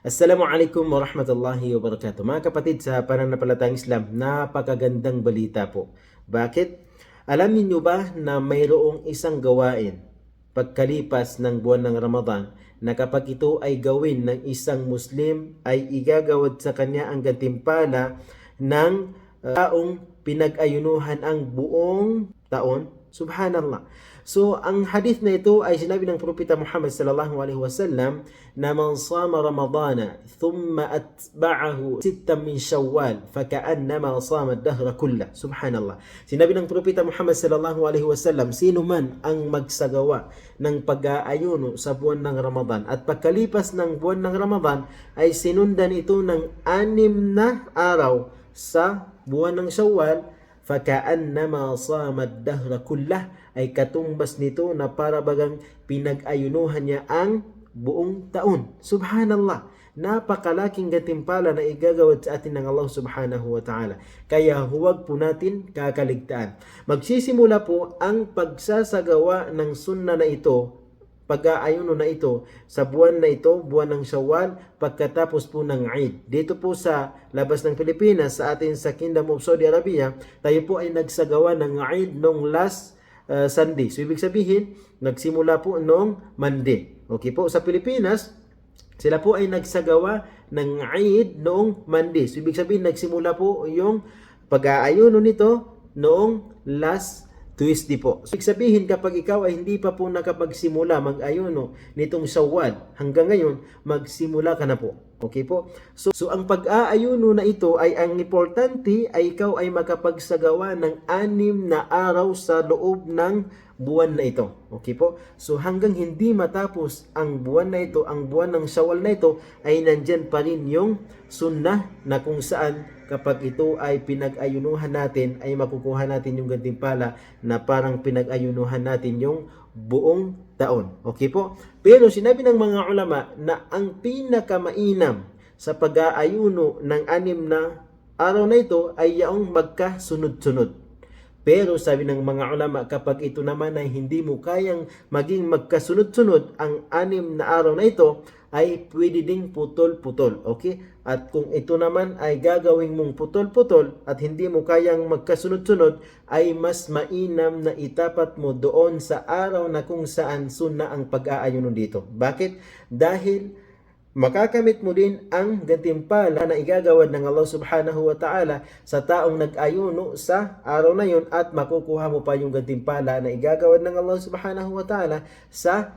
Assalamualaikum warahmatullahi wabarakatuh. Mga kapatid sa pananampalatayang Islam, napakagandang balita po. Bakit? Alam niyo ba na mayroong isang gawain pagkalipas ng buwan ng Ramadan na kapag ito ay gawin ng isang Muslim ay igagawad sa kanya ang gantimpala ng uh, taong pinag-ayunuhan ang buong taon? Subhanallah. So, ang hadith na ito ay sinabi ng Propeta Muhammad sallallahu alaihi wasallam na man sama Ramadana thumma atba'ahu sittan min Shawwal faka'annama sama ad-dahra kulla. Subhanallah. Sinabi ng Propeta Muhammad sallallahu alaihi wasallam, sino man ang magsagawa ng pag-aayuno sa buwan ng Ramadan at pagkalipas ng buwan ng Ramadan ay sinundan ito ng anim na araw sa buwan ng Shawwal Fakaannama samad dahra kullah ay katumbas nito na para bagang pinag-ayunuhan niya ang buong taon. Subhanallah napakalaking gantimpala na igagawad sa atin ng Allah subhanahu wa ta'ala. Kaya huwag po natin kakaligtaan. Magsisimula po ang pagsasagawa ng sunna na ito pag-aayuno na ito sa buwan na ito, buwan ng Shawwal, pagkatapos po ng Eid. Dito po sa labas ng Pilipinas, sa atin sa Kingdom of Saudi Arabia, tayo po ay nagsagawa ng Eid nung last uh, Sunday. So, ibig sabihin, nagsimula po nung Monday. Okay po, sa Pilipinas, sila po ay nagsagawa ng Eid noong Monday. So, ibig sabihin, nagsimula po yung pag-aayuno nito noong last Tuesday po. So, sabihin kapag ikaw ay hindi pa po nakapagsimula mag-ayuno nitong Shawwal hanggang ngayon, magsimula ka na po. Okay po? So, so ang pag-aayuno na ito ay ang importante ay ikaw ay makapagsagawa ng anim na araw sa loob ng buwan na ito. Okay po? So hanggang hindi matapos ang buwan na ito, ang buwan ng Shawwal na ito, ay nandyan pa rin yung sunnah na kung saan kapag ito ay pinag-ayunuhan natin, ay makukuha natin yung gantimpala na parang pinag-ayunuhan natin yung buong taon. Okay po? Pero sinabi ng mga ulama na ang pinakamainam sa pag-aayuno ng anim na araw na ito ay yaong magkasunod-sunod. Pero sabi ng mga ulama, kapag ito naman ay hindi mo kayang maging magkasunod-sunod ang anim na araw na ito, ay pwede ding putol-putol. Okay? At kung ito naman ay gagawing mong putol-putol at hindi mo kayang magkasunod-sunod, ay mas mainam na itapat mo doon sa araw na kung saan sunna ang pag-aayuno dito. Bakit? Dahil makakamit mo din ang gantimpala na igagawad ng Allah subhanahu wa ta'ala sa taong nag-ayuno sa araw na yun at makukuha mo pa yung gantimpala na igagawad ng Allah subhanahu wa ta'ala sa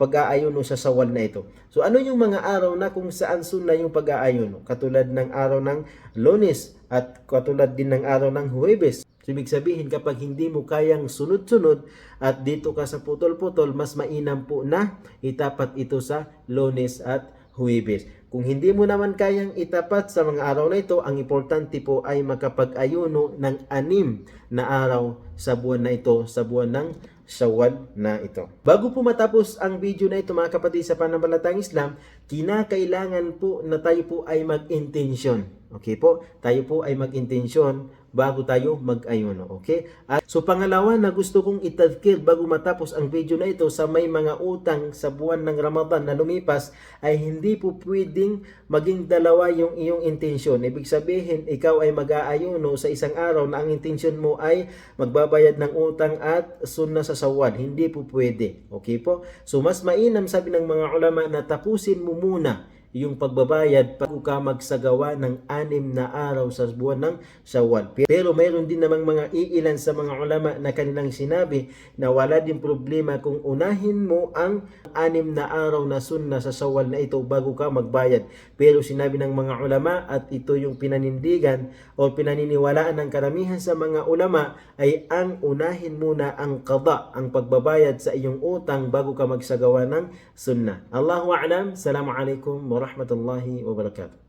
pag-aayuno sa sawal na ito. So ano yung mga araw na kung saan sunna yung pag-aayuno? Katulad ng araw ng lunes at katulad din ng araw ng huwebes. So, ibig sabihin kapag hindi mo kayang sunod-sunod at dito ka sa putol-putol, mas mainam po na itapat ito sa lunes at huwebes. Kung hindi mo naman kayang itapat sa mga araw na ito, ang importante po ay makapag-ayuno ng anim na araw sa buwan na ito, sa buwan ng Shawwal na ito. Bago po matapos ang video na ito mga kapatid sa pananampalatayang Islam, kinakailangan po na tayo po ay mag-intensyon. Okay po? Tayo po ay mag-intensyon bago tayo mag-ayuno. Okay? At so pangalawa na gusto kong itadkir bago matapos ang video na ito sa may mga utang sa buwan ng Ramadan na lumipas ay hindi po pwedeng maging dalawa yung iyong intensyon. Ibig sabihin, ikaw ay mag-aayuno sa isang araw na ang intensyon mo ay magbabayad ng utang at sunna sa sawad. Hindi po pwede. Okay po? So mas mainam sabi ng mga ulama na tapusin mo muna yung pagbabayad bago ka magsagawa ng anim na araw sa buwan ng Shawwal. Pero mayroon din namang mga iilan sa mga ulama na kanilang sinabi na wala din problema kung unahin mo ang anim na araw na sunna sa Shawwal na ito bago ka magbayad. Pero sinabi ng mga ulama at ito yung pinanindigan o pinaniniwalaan ng karamihan sa mga ulama ay ang unahin muna ang qada, ang pagbabayad sa iyong utang bago ka magsagawa ng sunna. Allahu a'lam. Assalamu alaikum warahmatullahi wabarakatuh.